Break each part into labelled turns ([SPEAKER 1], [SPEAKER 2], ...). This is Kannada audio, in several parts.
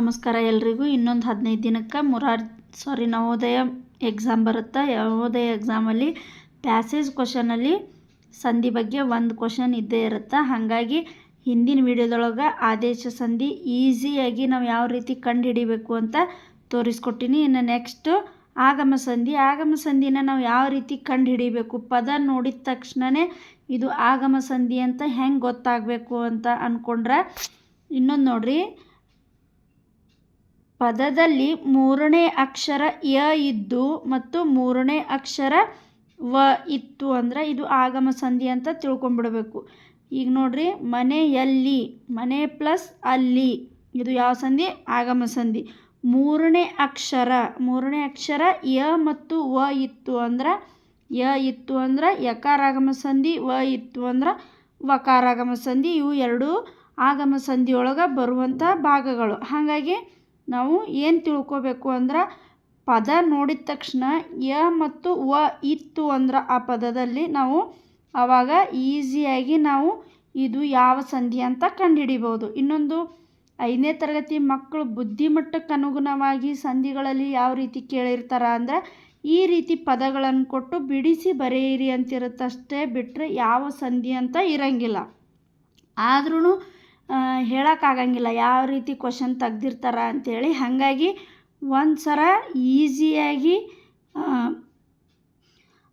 [SPEAKER 1] ನಮಸ್ಕಾರ ಎಲ್ರಿಗೂ. ಇನ್ನೊಂದು ಹದಿನೈದು ದಿನಕ್ಕೆ ಮುರಾರ್ ಸಾರಿ ನವೋದಯ ಎಕ್ಸಾಮ್ ಬರುತ್ತೆ? ನವೋದಯ ಎಕ್ಸಾಮಲ್ಲಿ ಪ್ಯಾಸೇಜ್ ಕ್ವಶನಲ್ಲಿ ಸಂಧಿ ಬಗ್ಗೆ ಒಂದು ಕ್ವಶನ್ ಇದ್ದೇ ಇರುತ್ತೆ? ಹಾಗಾಗಿ ಹಿಂದಿನ ವಿಡಿಯೋದೊಳಗೆ ಆದೇಶ ಸಂಧಿ ಈಸಿಯಾಗಿ ನಾವು ಯಾವ ರೀತಿ ಕಂಡು ಹಿಡಿಬೇಕು ಅಂತ ತೋರಿಸ್ಕೊಟ್ಟಿನಿ. ಇನ್ನು ನೆಕ್ಸ್ಟು ಆಗಮ ಸಂಧಿ. ಆಗಮ ಸಂಧಿನ ನಾವು ಯಾವ ರೀತಿ ಕಂಡು ಹಿಡಿಬೇಕು ಪದ ನೋಡಿದ ತಕ್ಷಣವೇ ಇದು ಆಗಮ ಸಂಧಿ ಅಂತ ಹೆಂಗೆ ಗೊತ್ತಾಗಬೇಕು ಅಂತ ಅಂದ್ಕೊಂಡ್ರೆ ಇನ್ನೊಂದು ನೋಡ್ರಿ. ಪದದಲ್ಲಿ ಮೂರನೇ ಅಕ್ಷರ ಯ ಇದ್ದು ಮತ್ತು ಮೂರನೇ ಅಕ್ಷರ ವ ಇತ್ತು ಅಂದ್ರೆ ಇದು ಆಗಮ ಸಂಧಿ ಅಂತ ತಿಳ್ಕೊಂಬಿಡಬೇಕು ಈಗ ನೋಡ್ರಿ ಮನೆಯಲ್ಲಿ ಮನೆ ಪ್ಲಸ್ ಅಲ್ಲಿ, ಇದು ಯಾವ ಸಂಧಿ? ಆಗಮ ಸಂಧಿ. ಮೂರನೇ ಅಕ್ಷರ ಮೂರನೇ ಅಕ್ಷರ ಯ ಮತ್ತು ವ ಇತ್ತು ಅಂದ್ರೆ, ಯ ಇತ್ತು ಅಂದ್ರೆ ಯಕಾರಾಗಮ ಸಂಧಿ, ವ ಇತ್ತು ಅಂದ್ರೆ ವಕಾರಾಗಮ ಸಂಧಿ, ಇವು ಎರಡು ಆಗಮ ಸಂಧಿಯೊಳಗೆ ಬರುವಂಥ ಭಾಗಗಳು. ಹಾಗಾಗಿ ನಾವು ಏನು ತಿಳ್ಕೋಬೇಕು ಅಂದ್ರೆ ಪದ ನೋಡಿದ ತಕ್ಷಣ ಯ ಮತ್ತು ವ ಇತ್ತು ಅಂದ್ರೆ ಆ ಪದದಲ್ಲಿ ನಾವು ಆವಾಗ ಈಸಿಯಾಗಿ ನಾವು ಇದು ಯಾವ ಸಂಧಿ ಅಂತ ಕಂಡುಹಿಡಿಬೋದು ಇನ್ನೊಂದು ಐದನೇ ತರಗತಿ ಮಕ್ಕಳು ಬುದ್ಧಿಮಟ್ಟಕ್ಕೆ ಅನುಗುಣವಾಗಿ ಸಂಧಿಗಳಲ್ಲಿ ಯಾವ ರೀತಿ ಕೇಳಿರ್ತಾರೆ ಅಂದ್ರೆ ಈ ರೀತಿ ಪದಗಳನ್ನು ಕೊಟ್ಟು ಬಿಡಿಸಿ ಬರೆಯಿರಿ ಅಂತಿರುತ್ತಷ್ಟೇ ಬಿಟ್ಟರೆ ಯಾವ ಸಂಧಿ ಅಂತ ಇರಂಗಿಲ್ಲ. ಆದ್ರೂ ಹೇಳೋಕ್ಕಾಗಂಗಿಲ್ಲ ಯಾವ ರೀತಿ ಕ್ವಶನ್ ತೆಗ್ದಿರ್ತಾರೆ ಅಂಥೇಳಿ ಹಾಗಾಗಿ ಒಂದು ಸಲ ಈಸಿಯಾಗಿ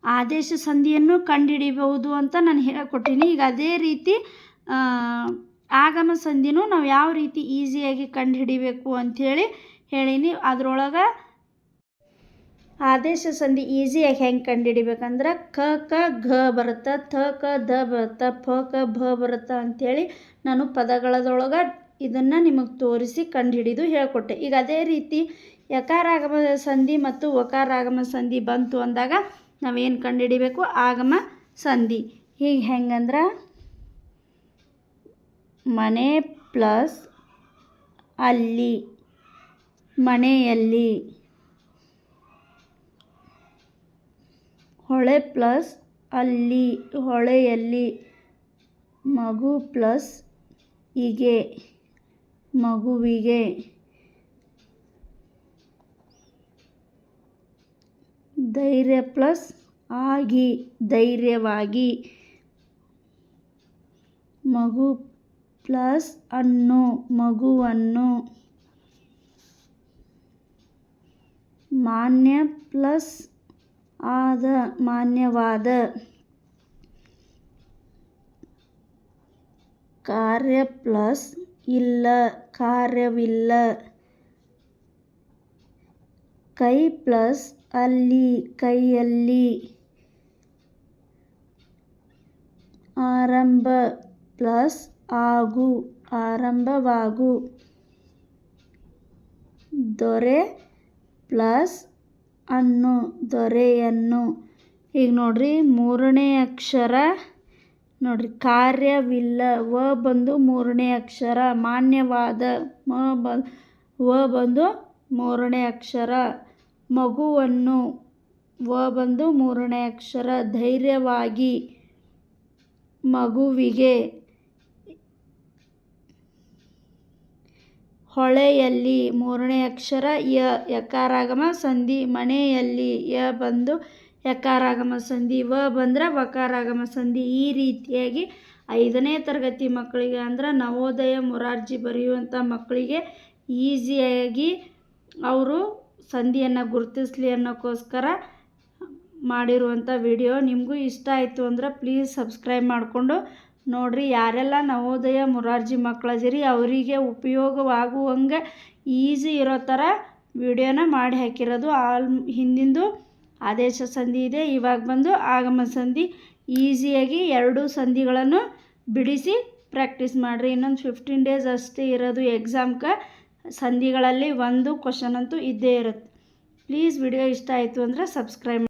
[SPEAKER 1] ಆದೇಶ ಸಂಧಿಯನ್ನು ಕಂಡುಹಿಡಿಬಹುದು ಅಂತ ನಾನು ಹೇಳಿಕೊಟ್ಟೀನಿ. ಈಗ ಅದೇ ರೀತಿ ಆಗಮ ಸಂಧಿನೂ ನಾವು ಯಾವ ರೀತಿ ಈಸಿಯಾಗಿ ಕಂಡುಹಿಡಿಬೇಕು ಅಂಥೇಳಿ ಹೇಳೀನಿ. ಅದರೊಳಗೆ ಆದೇಶ ಸಂಧಿ ಈಸಿಯಾಗಿ ಹೆಂಗೆ ಕಂಡುಹಿಡಿಬೇಕಂದ್ರೆ ಕ ಕ, ಘ ಬರುತ್ತೆ, ಥ, ಕ, ದ ಬರುತ್ತೆ ಫ ಕ, ಭ ಬರುತ್ತೆ ಅಂಥೇಳಿ ನಾನು ಪದಗಳದೊಳಗೆ ಇದನ್ನು ನಿಮಗೆ ತೋರಿಸಿ ಕಂಡುಹಿಡಿದು ಹೇಳಿಕೊಟ್ಟೆ. ಈಗ ಅದೇ ರೀತಿ ಯಕಾರಾಗಮ ಸಂಧಿ ಮತ್ತು ಒಕಾರಾಗಮ ಸಂಧಿ ಬಂತು ಅಂದಾಗ ನಾವೇನು ಕಂಡುಹಿಡಿಬೇಕು ಆಗಮ ಸಂಧಿ. ಹೀಗೆ ಹೆಂಗಂದ್ರೆ? ಮನೆ ಪ್ಲಸ್ ಅಲ್ಲಿ, ಮನೆಯಲ್ಲಿ. ಹೊಳೆ ಪ್ಲಸ್ ಅಲ್ಲಿ, ಹೊಳೆಯಲ್ಲಿ ಮಗು ಪ್ಲಸ್ ಹೀಗೆ, ಮಗುವಿಗೆ ಧೈರ್ಯ ಪ್ಲಸ್ ಆಗಿ, ಧೈರ್ಯವಾಗಿ ಮಗು ಪ್ಲಸ್ ಅನ್ನು, ಮಗುವನ್ನು ಮಾನ್ಯ ಪ್ಲಸ್ ಆದ ಮಾನ್ಯವಾದ ಕಾರ್ಯ ಪ್ಲಸ್ ಇಲ್ಲ, ಕಾರ್ಯವಿಲ್ಲ. ಕೈ ಪ್ಲಸ್ ಅಲ್ಲಿ, ಕೈಯಲ್ಲಿ. ಆರಂಭ ಪ್ಲಸ್ ಆಗು, ಆರಂಭವಾಗು. ದೊರೆ ಪ್ಲಸ್ ಅನ್ನು, ದೊರೆಯನ್ನು. ಈಗ ನೋಡ್ರಿ, ಮೂರನೇ ಅಕ್ಷರ. ನೋಡ್ರಿ, ಕಾರ್ಯವಿಲ್ಲ, ವ ಬಂದು ಮೂರನೇ ಅಕ್ಷರ. ಮಾನ್ಯವಾದ, ಮ ಬ, ವ ಬಂದು ಮೂರನೇ ಅಕ್ಷರ. ಮಗುವನ್ನು, ವ ಬಂದು ಮೂರನೇ ಅಕ್ಷರ. ಧೈರ್ಯವಾಗಿ, ಮಗುವಿಗೆ. ಹೊಳೆಯಲ್ಲಿ ಮೂರನೇ ಅಕ್ಷರ ಯ ಯಕಾರಾಗಮ ಸಂಧಿ ಮನೆಯಲ್ಲಿ ಯ ಬಂದು ಯಕಾರಾಗಮ ಸಂಧಿ, ವ ಬಂದರೆ ವಕಾರಾಗಮ ಸಂಧಿ. ಈ ರೀತಿಯಾಗಿ ಐದನೇ ತರಗತಿ ಮಕ್ಕಳಿಗೆ ಅಂದ್ರೆ ನವೋದಯ ಮೊರಾರ್ಜಿ ಬರೆಯುವಂಥ ಮಕ್ಕಳಿಗೆ ಈಸಿಯಾಗಿ ಅವರು ಸಂಧಿಯನ್ನು ಗುರುತಿಸಲಿ ಅನ್ನೋಕ್ಕೋಸ್ಕರ ಮಾಡಿರುವಂಥ ವಿಡಿಯೋ. ನಿಮಗೂ ಇಷ್ಟ ಆಯಿತು ಅಂದ್ರೆ ಪ್ಲೀಸ್ ಸಬ್ಸ್ಕ್ರೈಬ್ ಮಾಡಿಕೊಂಡು ನೋಡಿರಿ, ಯಾರೆಲ್ಲ ನವೋದಯ ಮುರಾರ್ಜಿ ಮಕ್ಕಳದಿರಿ ಅವರಿಗೆ ಉಪಯೋಗವಾಗುವಂಗೆ ಈಸಿ ಇರೋ ಥರ ವಿಡಿಯೋನ ಮಾಡಿ ಹಾಕಿರೋದು. ಆಲ್ ಹಿಂದಿಂದು ಆದೇಶ ಸಂಧಿ ಇದೆ. ಇವಾಗ ಬಂದು ಆಗಮ ಸಂಧಿ, ಈಸಿಯಾಗಿ ಎರಡು ಸಂಧಿಗಳನ್ನು ಬಿಡಿಸಿ ಪ್ರಾಕ್ಟೀಸ್ ಮಾಡಿರಿ. ಇನ್ನೊಂದು ಫಿಫ್ಟೀನ್ ಡೇಸ್ ಅಷ್ಟೇ ಇರೋದು ಎಕ್ಸಾಮ್ಗೆ ಸಂಧಿಗಳಲ್ಲಿ ಒಂದು ಕ್ವಶನ್ ಅಂತೂ ಇದ್ದೇ ಇರುತ್ತೆ. ಪ್ಲೀಸ್ ವಿಡಿಯೋ ಇಷ್ಟ ಆಯಿತು ಅಂದರೆ ಸಬ್ಸ್ಕ್ರೈಬ್